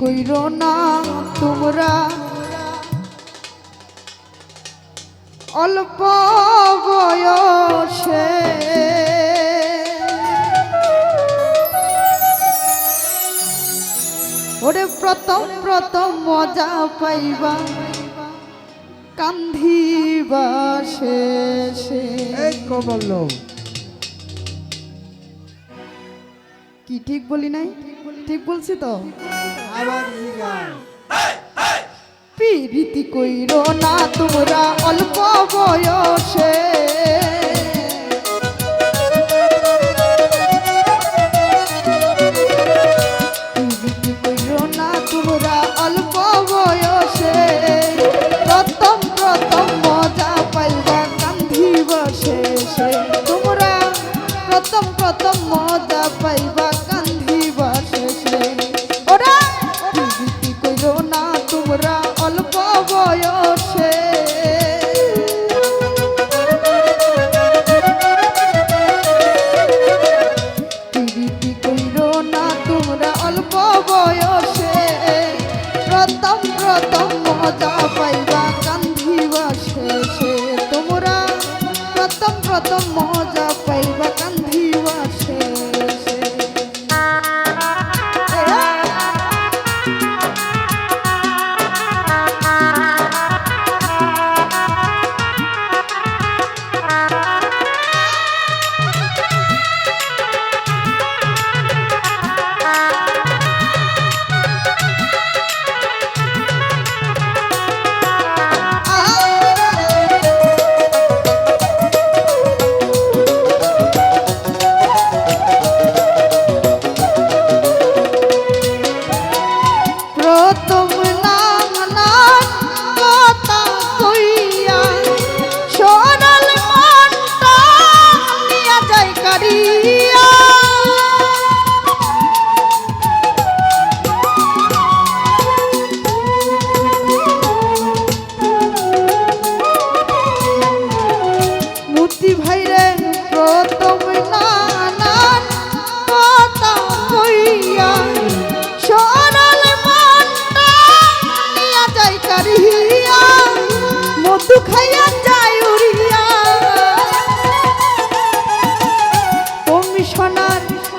কইর না তোমরা। অল্প বয়সে ওরে প্রথম প্রথম মজা পাইবা কান্ধিবা শেষে। বলল কি ঠিক বলি নাই? ঠিক বলছি তো? পিরিতি কইরো না তোমরা অল্প বয়সে। ক্ষমতা পাইবা কান্দিবা শেষে। তোমরা প্রথম প্রথম মজা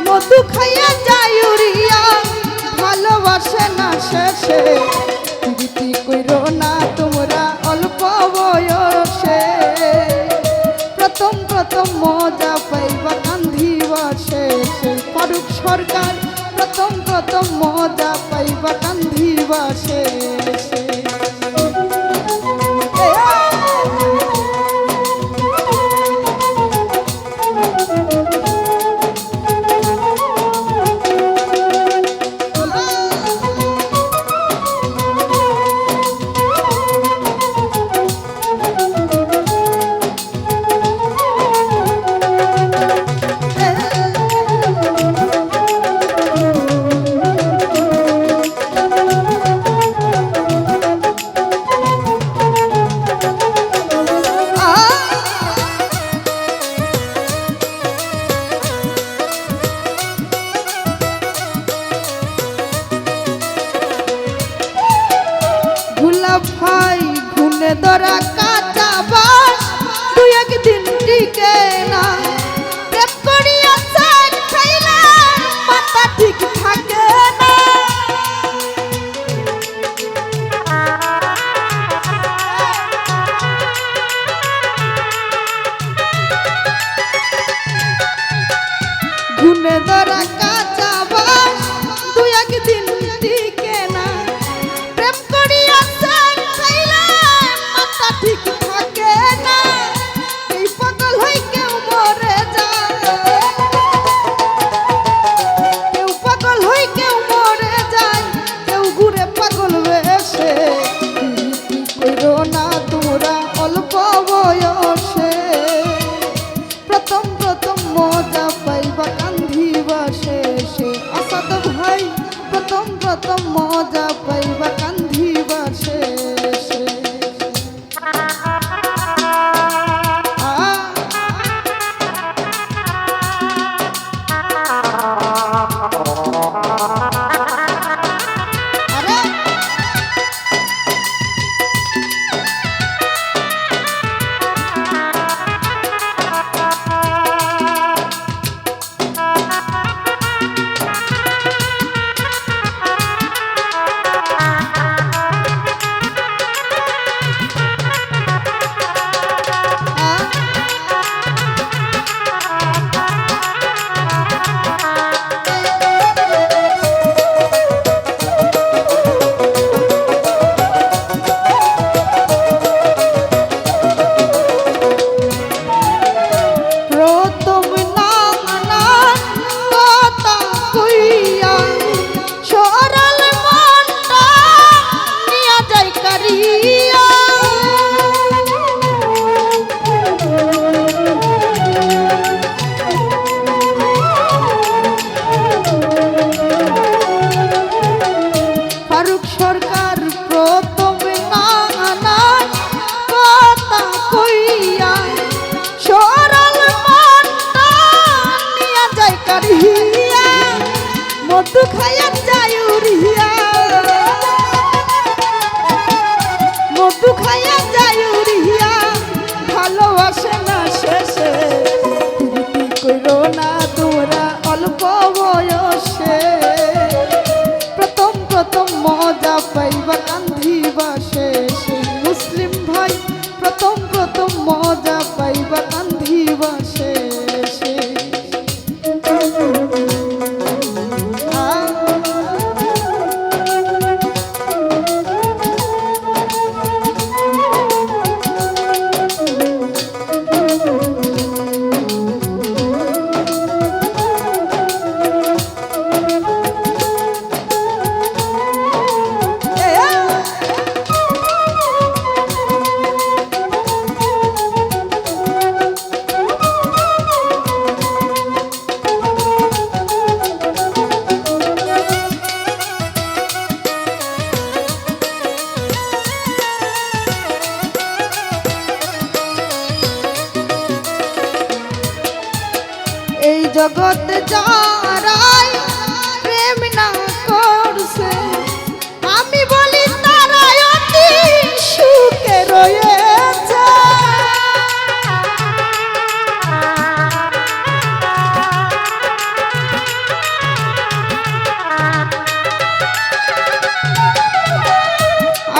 মধু খাইয়া যাই উড়িয়া। ভালোবাসে না শেষে, প্রীতি কইরো না তোমরা অল্প বয়সে। প্রথম প্রথম মজা পাইবা কান্ধিবা শেষে, ফারুক সরকার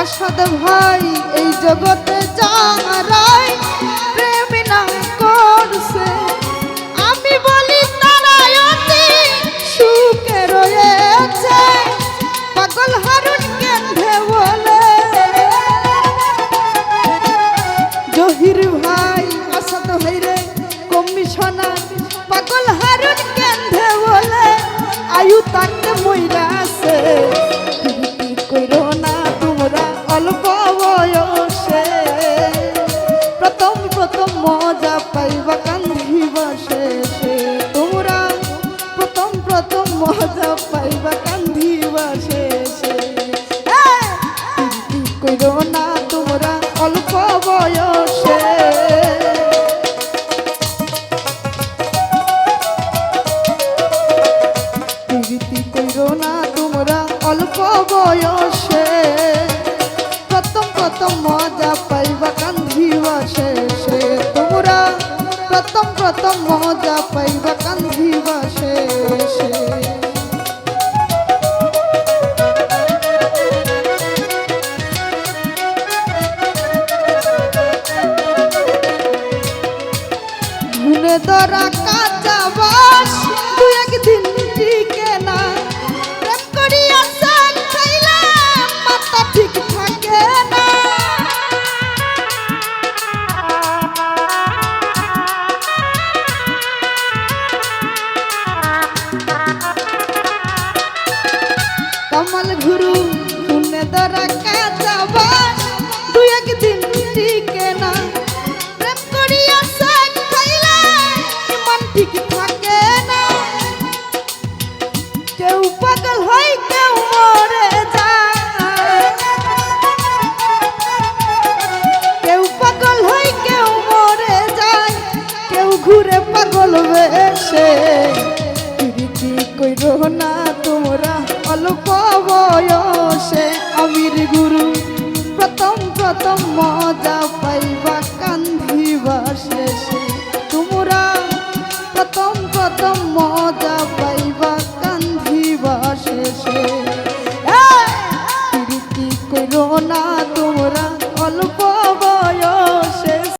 আসাদ ভাই, এই জগতে যারাই প্রেম না করছে আমি বলি, তারাই অতি সুখে রয়েছে। পাগল হারুন কেন্ধে বলে। জহির ভাই আসাদ ভাই রে কমিশনার। পাগল হারুন কেন্ধে বলে, আয়ু তাকে মইরাছে না তোমরা অল্প বয়সে প্রথম প্রথম মজা পাইবা কান্দিবা শেষে তোমরা প্রথম প্রথম মজা পাইবা কান্দিবা শেষে ধরা কেউ পাগল হয়, কেউ মরে যায়। কেউ পাগল হয়, কেউ মরে যায়। কেউ ঘুরে পাগল বেশে প্রীতি কইরো না তোমরা, অল্প বয়সে আমির গুরু, প্রথম প্রথম মজা পাইবা